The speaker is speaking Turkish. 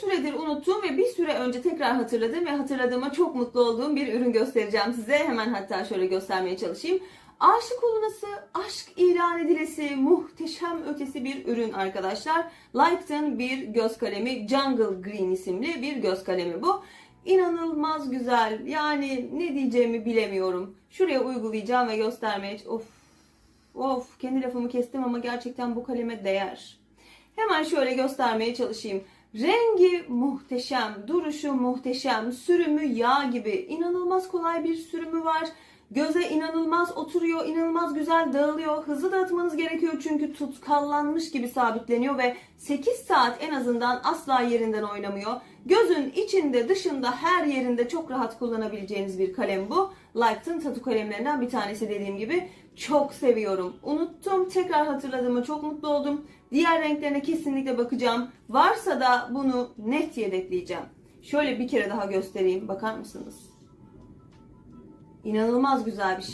süredir unuttuğum ve bir süre önce tekrar hatırladığım ve hatırladığıma çok mutlu olduğum bir ürün göstereceğim size. Hemen hatta şöyle göstermeye çalışayım. Aşık olunası, aşk ilan edilesi, muhteşem ötesi bir ürün arkadaşlar. Like'ın bir göz kalemi, Jungle Green isimli bir göz kalemi bu. İnanılmaz güzel. Yani ne diyeceğimi bilemiyorum. Şuraya uygulayacağım ve göstermeye... Of, of kendi lafımı kestim ama gerçekten bu kaleme değer. Hemen şöyle göstermeye çalışayım. Rengi muhteşem, duruşu muhteşem, sürümü yağ gibi. İnanılmaz kolay bir sürümü var. Göze inanılmaz oturuyor, inanılmaz güzel dağılıyor. Hızlı dağıtmanız gerekiyor çünkü tutkallanmış gibi sabitleniyor ve 8 saat en azından asla yerinden oynamıyor. Gözün içinde, dışında, her yerinde çok rahat kullanabileceğiniz bir kalem bu. Light'ın tatu kalemlerinden bir tanesi dediğim gibi. Çok seviyorum. Unuttum, tekrar hatırladığıma çok mutlu oldum. Diğer renklerine kesinlikle bakacağım. Varsa da bunu net yedekleyeceğim. Şöyle bir kere daha göstereyim. Bakar mısınız? İnanılmaz güzel bir şey.